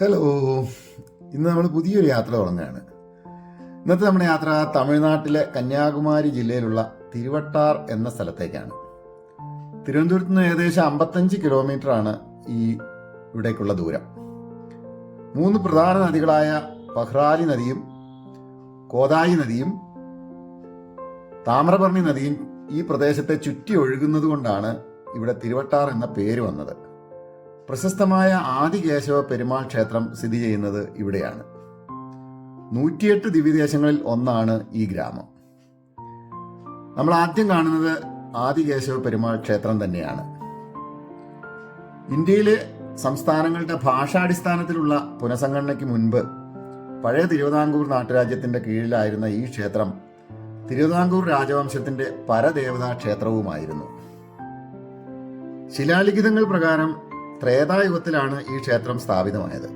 Hello ഇന്ന് നമ്മൾ പുതിയൊരു യാത്ര തുടങ്ങുകയാണ്. ഇന്നത്തെ നമ്മുടെ യാത്ര തമിഴ്നാട്ടിലെ കന്യാകുമാരി ജില്ലയിലുള്ള തിരുവട്ടാർ എന്ന സ്ഥലത്തേക്കാണ്. തിരുവനന്തപുരത്ത് നിന്ന് ഏകദേശം അമ്പത്തഞ്ച് ആണ് ഈ ഇവിടേക്കുള്ള ദൂരം. മൂന്ന് പ്രധാന നദികളായ പഹ്റാലി നദിയും കോതായി നദിയും താമ്രപർണി നദിയും ഈ പ്രദേശത്തെ ചുറ്റി ഒഴുകുന്നത് കൊണ്ടാണ് ഇവിടെ തിരുവട്ടാർ എന്ന പേര് വന്നത്. പ്രശസ്തമായ ആദികേശവ പെരുമാൾ ക്ഷേത്രം സ്ഥിതി ചെയ്യുന്നത് ഇവിടെയാണ്. നൂറ്റിയെട്ട് ദിവ്യദേശങ്ങളിൽ ഒന്നാണ് ഈ ഗ്രാമം. നമ്മൾ ആദ്യം കാണുന്നത് ആദികേശവ പെരുമാൾ ക്ഷേത്രം തന്നെയാണ്. ഇന്ത്യയിലെ സംസ്ഥാനങ്ങളുടെ ഭാഷാടിസ്ഥാനത്തിലുള്ള പുനഃസംഘടനയ്ക്ക് മുൻപ് പഴയ തിരുവിതാംകൂർ നാട്ടുരാജ്യത്തിന്റെ കീഴിലായിരുന്ന ഈ ക്ഷേത്രം തിരുവിതാംകൂർ രാജവംശത്തിന്റെ പരദേവതാ ക്ഷേത്രവുമായിരുന്നു. ശിലാലിഖിതങ്ങൾ പ്രകാരം ത്രേതായുഗത്തിലാണ് ഈ ക്ഷേത്രം സ്ഥാപിതമായത്.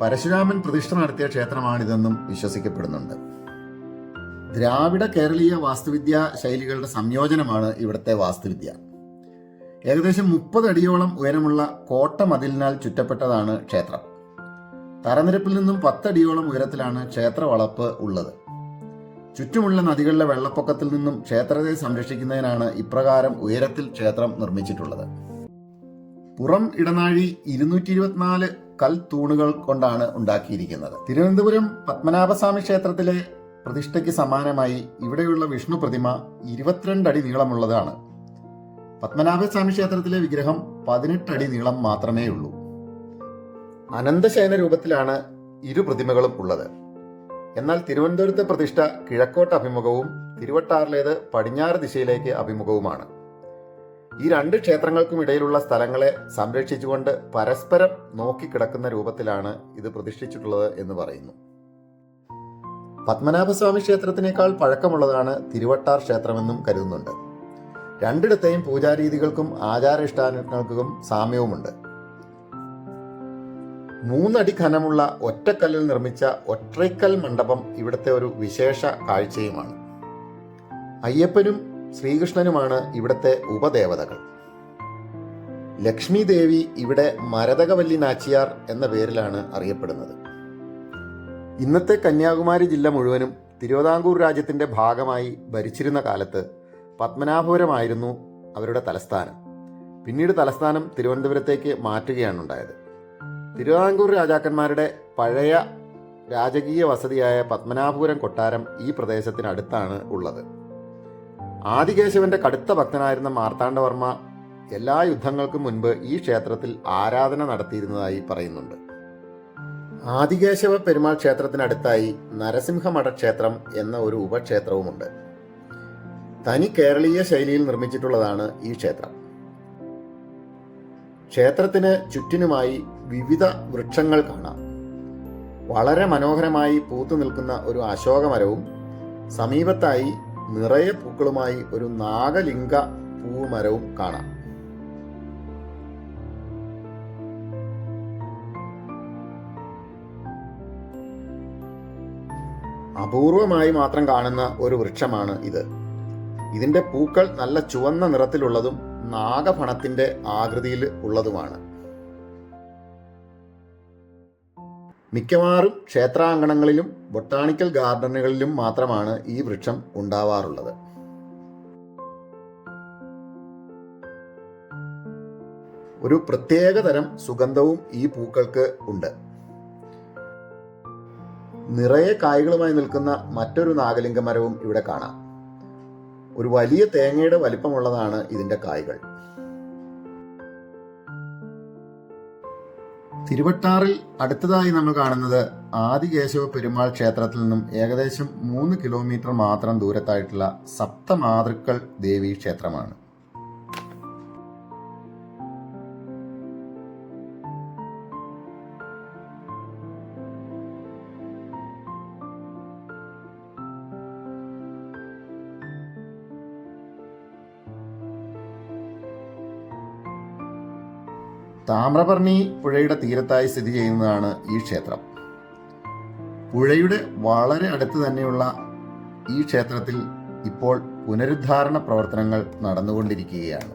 പരശുരാമൻ പ്രതിഷ്ഠ നടത്തിയ ക്ഷേത്രമാണിതെന്നും വിശ്വസിക്കപ്പെടുന്നുണ്ട്. ദ്രാവിഡ കേരളീയ വാസ്തുവിദ്യ ശൈലികളുടെ സംയോജനമാണ് ഇവിടുത്തെ വാസ്തുവിദ്യ. ഏകദേശം മുപ്പത് അടിയോളം ഉയരമുള്ള കോട്ട മതിലിനാൽ ചുറ്റപ്പെട്ടതാണ് ക്ഷേത്രം. തറനിരപ്പിൽ നിന്നും പത്തടിയോളം ഉയരത്തിലാണ് ക്ഷേത്ര വളപ്പ് ഉള്ളത്. ചുറ്റുമുള്ള നദികളിലെ വെള്ളപ്പൊക്കത്തിൽ നിന്നും ക്ഷേത്രത്തെ സംരക്ഷിക്കുന്നതിനാണ് ഇപ്രകാരം ഉയരത്തിൽ ക്ഷേത്രം നിർമ്മിച്ചിട്ടുള്ളത്. പുറം ഇടനാഴി ഇരുന്നൂറ്റി ഇരുപത്തിനാല് കൽ തൂണുകൾ കൊണ്ടാണ് ഉണ്ടാക്കിയിരിക്കുന്നത്. തിരുവനന്തപുരം പത്മനാഭസ്വാമി ക്ഷേത്രത്തിലെ പ്രതിഷ്ഠയ്ക്ക് സമാനമായി ഇവിടെയുള്ള വിഷ്ണു പ്രതിമ ഇരുപത്തിരണ്ട് അടി നീളമുള്ളതാണ്. പത്മനാഭസ്വാമി ക്ഷേത്രത്തിലെ വിഗ്രഹം പതിനെട്ട് അടി നീളം മാത്രമേ ഉള്ളൂ. അനന്തശയന രൂപത്തിലാണ് ഇരു പ്രതിമകളും ഉള്ളത്. എന്നാൽ തിരുവനന്തപുരത്തെ പ്രതിഷ്ഠ കിഴക്കോട്ട് അഭിമുഖവും തിരുവട്ടാറിലേത് പടിഞ്ഞാറ് ദിശയിലേക്ക് അഭിമുഖവുമാണ്. ഈ രണ്ട് ക്ഷേത്രങ്ങൾക്കും ഇടയിലുള്ള സ്ഥലങ്ങളെ സംരക്ഷിച്ചുകൊണ്ട് പരസ്പരം നോക്കിക്കിടക്കുന്ന രൂപത്തിലാണ് ഇത് പ്രതിഷ്ഠിച്ചിട്ടുള്ളത് എന്ന് പറയുന്നു. പത്മനാഭസ്വാമി ക്ഷേത്രത്തിനേക്കാൾ പഴക്കമുള്ളതാണ് തിരുവട്ടാർ ക്ഷേത്രമെന്നും കരുതുന്നുണ്ട്. രണ്ടിടത്തെയും പൂജാരീതികൾക്കും ആചാരാനുഷ്ഠാനങ്ങൾക്കും സാമ്യവുമുണ്ട്. മൂന്നടി ഖനമുള്ള ഒറ്റക്കല്ലിൽ നിർമ്മിച്ച ഒറ്റയ്ക്കൽ മണ്ഡപം ഇവിടുത്തെ ഒരു വിശേഷ കാഴ്ചയുമാണ്. അയ്യപ്പനും ശ്രീകൃഷ്ണനുമാണ് ഇവിടുത്തെ ഉപദേവതകൾ. ലക്ഷ്മി ദേവി ഇവിടെ മരതകവല്ലി നാച്ചിയാർ എന്ന പേരിലാണ് അറിയപ്പെടുന്നത്. ഇന്നത്തെ കന്യാകുമാരി ജില്ല മുഴുവനും തിരുവിതാംകൂർ രാജ്യത്തിന്റെ ഭാഗമായി ഭരിച്ചിരുന്ന കാലത്ത് പത്മനാഭപുരമായിരുന്നു അവരുടെ തലസ്ഥാനം. പിന്നീട് തലസ്ഥാനം തിരുവനന്തപുരത്തേക്ക് മാറ്റുകയാണ് ഉണ്ടായത്. തിരുവിതാംകൂർ രാജാക്കന്മാരുടെ പഴയ രാജകീയ വസതിയായ പത്മനാഭപുരം കൊട്ടാരം ഈ പ്രദേശത്തിനടുത്താണ് ഉള്ളത്. ആദികേശവന്റെ കടുത്ത ഭക്തനായിരുന്ന മാർത്താണ്ഡവർമ്മ എല്ലാ യുദ്ധങ്ങൾക്കും മുൻപ് ഈ ക്ഷേത്രത്തിൽ ആരാധന നടത്തിയിരുന്നതായി പറയുന്നുണ്ട്. ആദികേശവ പെരുമാൾ ക്ഷേത്രത്തിനടുത്തായി നരസിംഹമഠ ക്ഷേത്രം എന്ന ഒരു ഉപക്ഷേത്രവുമുണ്ട്. തനി കേരളീയ ശൈലിയിൽ നിർമ്മിച്ചിട്ടുള്ളതാണ് ഈ ക്ഷേത്രം. ക്ഷേത്രത്തിന് ചുറ്റിനുമായി വിവിധ വൃക്ഷങ്ങൾ കാണാം. വളരെ മനോഹരമായി പൂത്തു നിൽക്കുന്ന ഒരു അശോകമരവും സമീപത്തായി നിറയെ പൂക്കളുമായി ഒരു നാഗലിംഗ പൂമരവും കാണാം. അപൂർവമായി മാത്രം കാണുന്ന ഒരു വൃക്ഷമാണ് ഇത്. ഇതിന്റെ പൂക്കൾ നല്ല ചുവന്ന നിറത്തിലുള്ളതും നാഗഫണത്തിന്റെ ആകൃതിയിൽ ഉള്ളതുമാണ്. മിക്കവാറും ക്ഷേത്രാങ്കണങ്ങളിലും ബൊട്ടാണിക്കൽ ഗാർഡനുകളിലും മാത്രമാണ് ഈ വൃക്ഷം ഉണ്ടാവാറുള്ളത്. ഒരു പ്രത്യേക തരം സുഗന്ധവും ഈ പൂക്കൾക്ക് ഉണ്ട്. നിറയെ കായ്കളുമായി നിൽക്കുന്ന മറ്റൊരു നാഗലിംഗ മരവും ഇവിടെ കാണാം. ഒരു വലിയ തേങ്ങയുടെ വലിപ്പമുള്ളതാണ് ഇതിന്റെ കായ്കൾ. തിരുവട്ടാറിൽ അടുത്തതായി നമ്മൾ കാണുന്നത് ആദികേശവ പെരുമാൾ ക്ഷേത്രത്തിൽ നിന്നും ഏകദേശം മൂന്ന് കിലോമീറ്റർ മാത്രം ദൂരത്തായിട്ടുള്ള സപ്തമാതൃക്കൾ ദേവി ക്ഷേത്രമാണ്. താമ്രപർണി പുഴയുടെ തീരത്തായി സ്ഥിതി ചെയ്യുന്നതാണ് ഈ ക്ഷേത്രം. പുഴയുടെ വളരെ അടുത്ത് തന്നെയുള്ള ഈ ക്ഷേത്രത്തിൽ ഇപ്പോൾ പുനരുദ്ധാരണ പ്രവർത്തനങ്ങൾ നടന്നുകൊണ്ടിരിക്കുകയാണ്.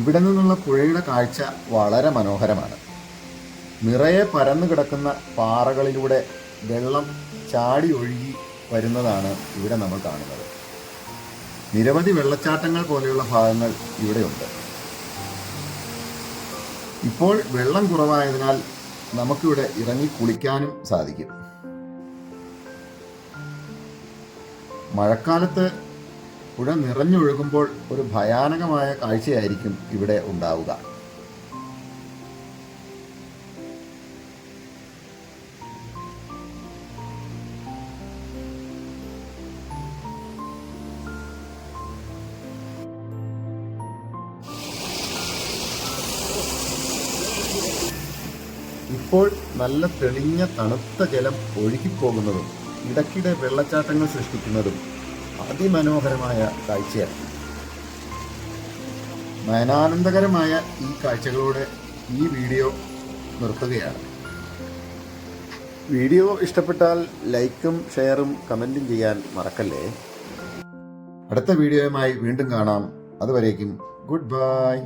ഇവിടെ നിന്നുള്ള പുഴയുടെ കാഴ്ച വളരെ മനോഹരമാണ്. നിറയെ പരന്നു കിടക്കുന്ന പാറകളിലൂടെ വെള്ളം ചാടി ഒഴുകി വരുന്നതാണ് ഇവിടെ നമ്മൾ കാണുന്നത്. നിരവധി വെള്ളച്ചാട്ടങ്ങൾ പോലെയുള്ള ഭാഗങ്ങൾ ഇവിടെയുണ്ട്. ഇപ്പോൾ വെള്ളം കുറവായതിനാൽ നമുക്കിവിടെ ഇറങ്ങി കുളിക്കാനും സാധിക്കും. മഴക്കാലത്ത് പുഴ നിറഞ്ഞൊഴുകുമ്പോൾ ഒരു ഭയാനകമായ കാഴ്ചയായിരിക്കും ഇവിടെ ഉണ്ടാവുക. ഇപ്പോൾ നല്ല തെളിഞ്ഞ തണുത്ത ജലം ഒഴുകിപ്പോകുന്നതും ഇടയ്ക്കിടെ വെള്ളച്ചാട്ടങ്ങൾ സൃഷ്ടിക്കുന്നതും അതിമനോഹരമായ കാഴ്ചയാണ്. നയനാനന്ദകരമായ ഈ കാഴ്ചകളോടെ ഈ വീഡിയോ നിർത്തുകയാണ്. വീഡിയോ ഇഷ്ടപ്പെട്ടാൽ ലൈക്കും ഷെയറും കമന്റും ചെയ്യാൻ മറക്കല്ലേ? അടുത്ത വീഡിയോയുമായി വീണ്ടും കാണാം. അതുവരേക്കും ഗുഡ് ബൈ.